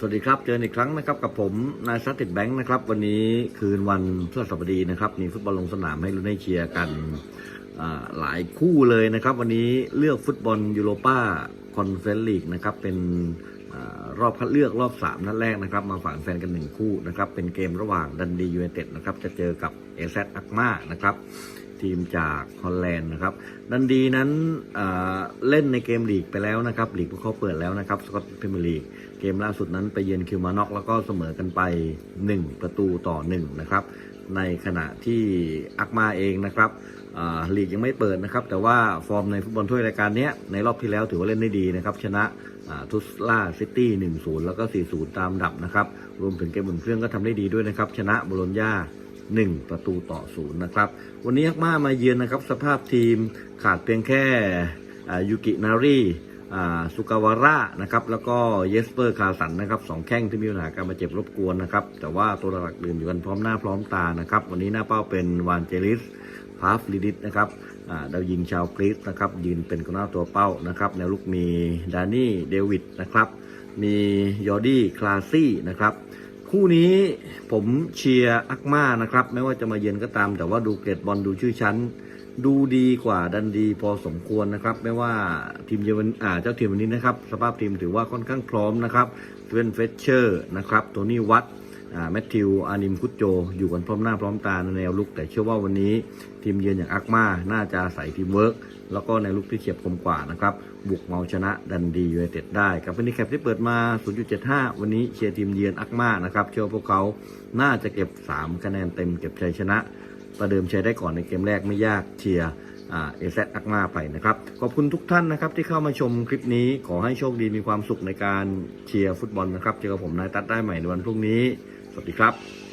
สวัสดีครับ เจอกันอีกครั้งนะครับกับผมนายซัตติดแบงค์นะครับ วันนี้คืนวันพฤหัสบดีนะครับ มีฟุตบอลลงสนามให้ลุ้นให้เชียร์กันหลายคู่เลยนะครับ วันนี้เลือกฟุตบอลยูโรป้าคอนเฟนลีกนะครับเป็นอรอบคัดเลือกรอบ 3 นัดแรกนะครับ มาฝากแฟนกันหนึ่งคู่นะครับ เป็นเกมระหว่างดันดียู i นเต็ดนะครับ จะเจอกับเอเซตอักมานะครับ ทีมจากฮอลแลนด์นะครับดันดีนั้นเล่นในเกมลีกไปแล้วนะครับลีกพวกเขาเปิดแล้วนะครับสกอตพรีเมียร์ลีกเกมล่าสุดนั้นไปเยือนคิวมานอกแล้วก็เสมอกันไป 1 ประตูต่อ 1 นะครับ ในขณะที่อักมาเองนะครับลีกยังไม่เปิดนะครับ แต่ว่าฟอร์มในฟุตบอลถ้วยรายการนี้ในรอบที่แล้วถือว่าเล่นได้ดีนะครับ ชนะทุสลาซิตี้ 1-0 แล้วก็ 4-0 ตามดับนะครับ รวมถึงเกมบนเครื่องก็ทำได้ดีด้วยนะครับ ชนะโบโลญญา 1 ประตูต่อศูนย์นะครับ วันนี้ยักษ์มามาเยือนนะครับ สภาพทีมขาดเพียงแค่ยูกินารีสุกาวาระนะครับแล้วก็เยสเปอร์คาสันนะครับสองแข้งที่มีปัญหาการบาดเจ็บรบกวนนะครับ แต่ว่าตัวหลักๆดื่นอยู่กันพร้อมหน้าพร้อมตานะครับ วันนี้หน้าเป้าเป็นวานเจลิสพาฟลิดิสนะครับดาวยิงชาวกรีซนะครับยืนเป็นกองหน้าตัวเป้านะครับแนวลุกมีดานี่เดวิดนะครับมียอร์ดี้คลาซี่นะครับ คู่นี้ผมเชียร์อักมานะครับ ไม่ว่าจะมาเย็นก็ตาม แต่ว่าดูเกรดบอลดูชื่อชั้น ดูดีกว่าดันดีพอสมควรนะครับ ไม่ว่าทีมเยอรมนอ่าเจ้าทีมวันนี้นะครับ สภาพทีมถือว่าค่อนข้างพร้อมนะครับเวนเฟเชอร์นะครับโทนี่วัต แมทธิวอานิมคุตโจ อยู่กันพร้อมหน้าพร้อมตาในแนวลุก แต่เชื่อว่าวันนี้ทีมเยือนอย่างอักมาน่าจะใส่ทีมเวิร์กแล้วก็ในลุกที่เฉียบคมกว่านะครับ บุกเมาชนะดันดียูไนเต็ดได้กับเป็นแคปที่เปิดมา 0.75 วันนี้เชียร์ทีมเยือนอักมานะครับ เชื่อพวกเขาน่าจะเก็บ 3 คะแนนเต็มเก็บชัยชนะ ประเดิมใช้ได้ก่อนในเกมแรกไม่ยากเชียร์ เอเซอักมาไปนะครับ ขอบคุณทุกท่านนะครับที่เข้ามาชมคลิปนี้ขอให้โชคดีมีความสุขในการเชียร์ฟุตบอลนะครับ เจอกับผมนายตัดได้ใหม่ในวันพรุ่งนี้ สวัสดีครับ